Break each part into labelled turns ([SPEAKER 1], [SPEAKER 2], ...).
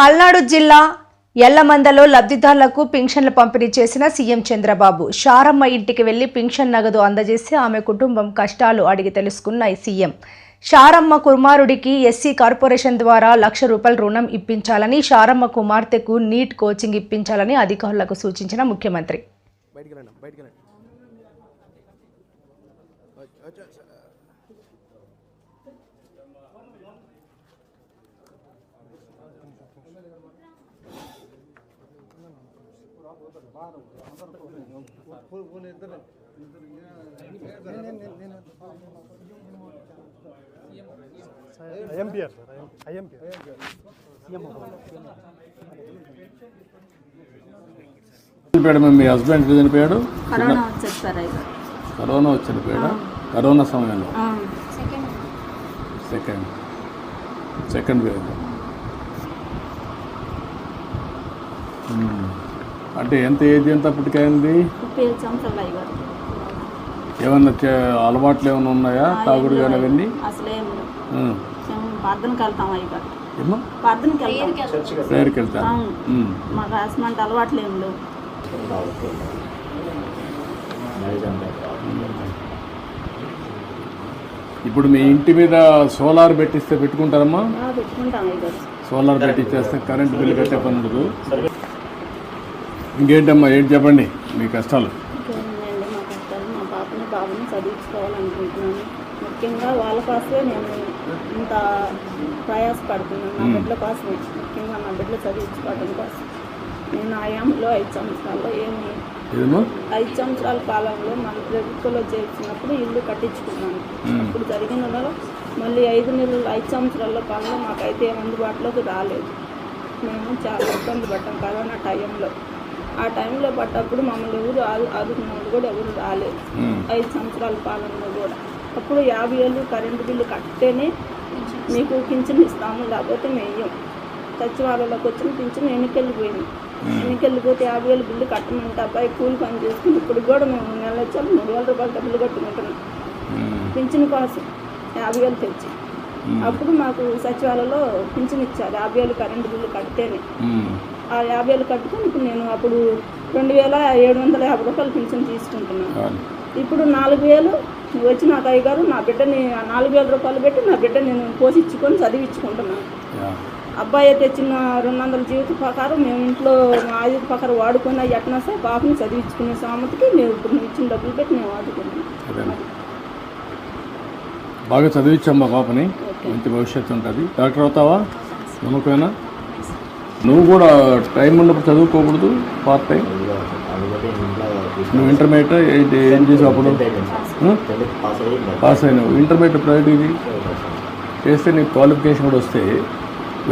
[SPEAKER 1] పల్నాడు జిల్లా ఎల్లమందలో లబ్ధిదారులకు పింఛన్లు పంపిణీ చేసిన సీఎం చంద్రబాబు. షారమ్మ ఇంటికి వెళ్ళి పింఛన్ నగదు అందజేసి ఆమె కుటుంబం కష్టాలు అడిగి తెలుసుకున్న సీఎం. షారమ్మ కుమారుడికి ఎస్సీ కార్పొరేషన్ ద్వారా లక్ష రూపాయల రుణం ఇప్పించాలని షారమ్మ కుమార్తెకు నీట్ కోచింగ్ ఇప్పించాలని అధికారులకు సూచించిన ముఖ్యమంత్రి
[SPEAKER 2] బయటికి రండి బయటికి రండి
[SPEAKER 3] ఐఎంపిఆర్ సార్ ఐఎంపిఆర్.
[SPEAKER 4] చనిపోయాడు మీ హస్బెండ్ చనిపోయాడు?
[SPEAKER 5] కరోనా
[SPEAKER 4] వచ్చి చనిపోయాడా? కరోనా సమయంలో?
[SPEAKER 5] ఆ,
[SPEAKER 4] సెకండ్ సెకండ్ వేవ్. అంటే ఎంత ఏజ్ ఎంత అప్పటికైంది? ఏమన్నా అలవాట్లు ఏమైనా ఉన్నాయా? తాగుడు కానీ అవన్నీ?
[SPEAKER 5] వెళ్తాం వెళ్తాం
[SPEAKER 4] ప్రేయర్కి వెళ్తాను.
[SPEAKER 5] మాకు అసలు అలవాట్లు ఏం లేవు.
[SPEAKER 4] ఇప్పుడు మీ ఇంటి మీద సోలార్ పెట్టిస్తే పెట్టుకుంటారమ్మా?
[SPEAKER 5] ఆ, పెట్టుకుంటాం అయ్యారు
[SPEAKER 4] సోలార్ పెట్టిచ్చేస్తే కరెంట్ బిల్లు కట్టే పని ఉండదు. ఇంకేంటమ్మా ఏంటి చెప్పండి? మీ కష్టాలు.
[SPEAKER 5] పాపని బాబుని చదివించుకోవాలనుకుంటున్నాను. ముఖ్యంగా వాళ్ళ కోసమే నేను ఇంత ప్రయాసపడుతున్నాను. నా బిడ్డల ముఖ్యంగా నా బిడ్డలు చదివించుకోవడం కోసం. నేను ఆయాంలో ఐదు సంవత్సరాల్లో ఏమి ఐదు సంవత్సరాల కాలంలో మన ప్రభుత్వంలో చేర్చినప్పుడు ఇల్లు కట్టించుకున్నాను. అప్పుడు జరిగిన మళ్ళీ ఐదు నెలలు ఐదు సంవత్సరాల కాలంలో మాకైతే అందుబాటులోకి రాలేదు. మేము చాలా ఇబ్బంది పడ్డాం కరోనా టైంలో. ఆ టైంలో పడ్డప్పుడు మమ్మల్ని ఎవరు ఆదు ఆదుకున్న వాళ్ళు కూడా ఎవరు రాలేదు. ఐదు సంవత్సరాల కాలంలో కూడా. అప్పుడు యాభై ఏళ్ళు కరెంటు బిల్లు కట్టితేనే మీకు పింఛన్ ఇస్తాము లేకపోతే మేయం. సచివాలయంలోకి వచ్చిన పింఛన్ ఎన్నికెళ్ళిపోయింది ఎన్నికెళ్ళిపోతే యాభై వేలు బిల్లు కట్టమంటే అబ్బాయి కూలి పని చేసుకుని ఇప్పుడు కూడా మేము నెల వచ్చాము మూడు వేల రూపాయలు డబ్బులు కట్టుకుంటున్నాం. పింఛన్ కోసం యాభై వేలు తెచ్చి. అప్పుడు మాకు సచివాలయంలో పింఛన్ ఇచ్చారు. యాభై వేలు కరెంటు బిల్లు కడితేనే. ఆ యాభై వేలు కట్టుకొని ఇప్పుడు నేను అప్పుడు రెండు వేల ఏడు వందల యాభై రూపాయలు పింఛన్ తీసుకుంటున్నాను. ఇప్పుడు నాలుగు వేలు వచ్చి నాకు అయ్యగారు నా బిడ్డని నాలుగు వేల రూపాయలు పెట్టి నా బిడ్డ నేను పోషించుకొని చదివించుకుంటున్నాను. అబ్బాయి తెచ్చిన రెండు వందల జీవిత ప్రకారం మేము ఇంట్లో మా ఆయుధ ప్రకారం వాడుకొని అవి ఎట్లా సార్ పాపని చదివించుకునే సామతికి మేము ఇప్పుడు నువ్వు ఇచ్చిన డబ్బులు పెట్టి మేము వాడుకున్నాం
[SPEAKER 4] బాగా చదివించమ్మా పాపని మంచి భవిష్యత్తు ఉంటుంది. డాక్టర్ అవుతావా? నమ్మకమేనా? నువ్వు కూడా టైం ఉన్నప్పుడు చదువుకోకూడదు పార్ట్ టైం నువ్వు ఇంటర్మీడియట్ ఏంటి ఏం చేసావు అప్పుడు? పాస్ అయినావు. ఇంటర్మీడియట్ ప్రైవేట్ ఇది? చేస్తే నీకు క్వాలిఫికేషన్ కూడా వస్తే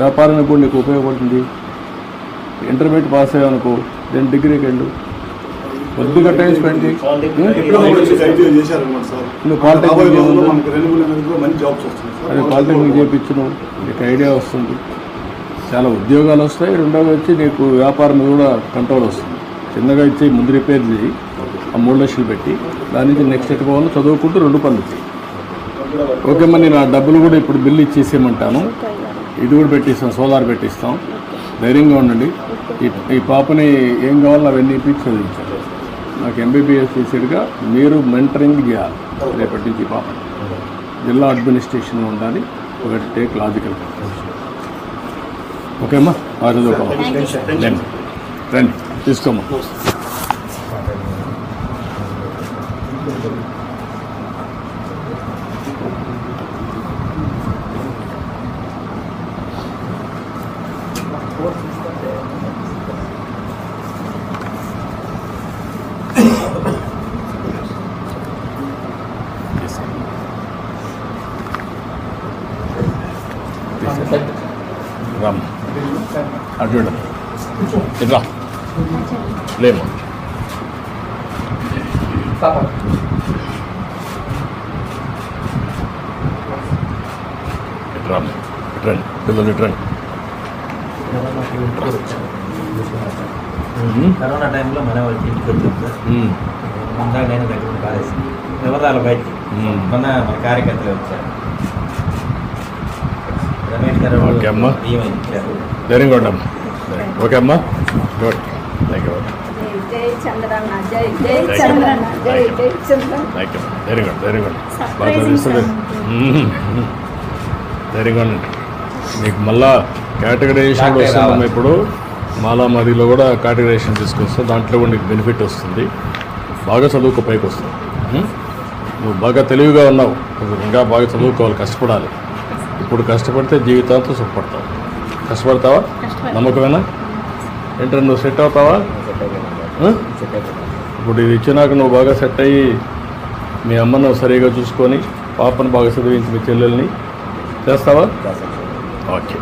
[SPEAKER 4] వ్యాపారానికి కూడా నీకు ఉపయోగపడుతుంది. ఇంటర్మీడియట్ పాస్ అయ్యావు అనుకో దెన్ డిగ్రీకి వెళ్ళు. కొద్దిగా టైం స్పెండ్ చేయి నువ్వు పాలిటెక్నిక్ పాలిటెక్నిక్ చేయించను నీకు ఐడియా వస్తుంది. చాలా ఉద్యోగాలు వస్తాయి రెండోది వచ్చి నీకు వ్యాపారం కూడా కంట్రోల్ వస్తుంది. చిన్నగా ఇచ్చి ముందు రిపేర్ చేయి ఆ మూడు లక్షలు పెట్టి దాని నుంచి నెక్స్ట్ ఎటు పోవాలో చదువుకుంటూ రెండు పనులు చేయి. ఓకే మరి నేను ఆ డబ్బులు కూడా ఇప్పుడు బిల్లు ఇచ్చేసేయమంటాను. ఇది కూడా పెట్టిస్తాం సోలార్ పెట్టిస్తాం. ధైర్యంగా ఉండండి. ఈ ఈ పాపని ఏం కావాలో అవన్నీ ఇప్పించి చదివించాలి. నాకు ఎంబీబీఎస్ చేసేట్టుగా మీరు మెంటరింగ్ చేయాలి. రేపటి నుంచి ఈ పాపని జిల్లా అడ్మినిస్ట్రేషన్లో ఉండాలి. ఒకటి టేక్ లాజికల్ ఓకే అమ్మా? బాగా చదువుకోవాలి రండి రండి. తీసుకోమ్మా. అటు చూడు. ఇటు రా లేము పిల్లలు
[SPEAKER 6] కరోనా టైంలో మన ఇంటికి వచ్చాం సార్. ముందా నేను దగ్గర కాలేసి ఎవరు రాలి బయటికి. మొన్న మన కార్యకర్తలు వచ్చారు.
[SPEAKER 4] ఓకే అమ్మా. వెరీ గుడ్ అమ్మా ఓకే అమ్మా. Good. Thank you thank very good very good బాగా
[SPEAKER 5] Surprising,
[SPEAKER 4] చదివిస్తుంది. వెరీ గుడ్ అండి మీకు మళ్ళా కేటగరైజేషన్
[SPEAKER 6] రావాలి.
[SPEAKER 4] ఇప్పుడు. మాలా మదిలో కూడా కేటగరైజేషన్ తీసుకొస్తాం దాంట్లో కూడా నీకు బెనిఫిట్ వస్తుంది. బాగా చదువుకో పైకి వస్తుంది? నువ్వు బాగా తెలివిగా ఉన్నావు. ఇంకా బాగా చదువుకోవాలి కష్టపడాలి. ఇప్పుడు కష్టపడితే జీవితాంతం సుఖపడతావు. కష్టపడతావా? నమ్మకమేనా? ఏంటంటే నువ్వు సెట్ అవుతావా? ఇప్పుడు ఇది ఇచ్చినాక నువ్వు బాగా సెట్ అయ్యి మీ అమ్మను సరిగా చూసుకొని పాపను బాగా చదివించి మీ చెల్లెల్ని. చేస్తావా? ఓకే.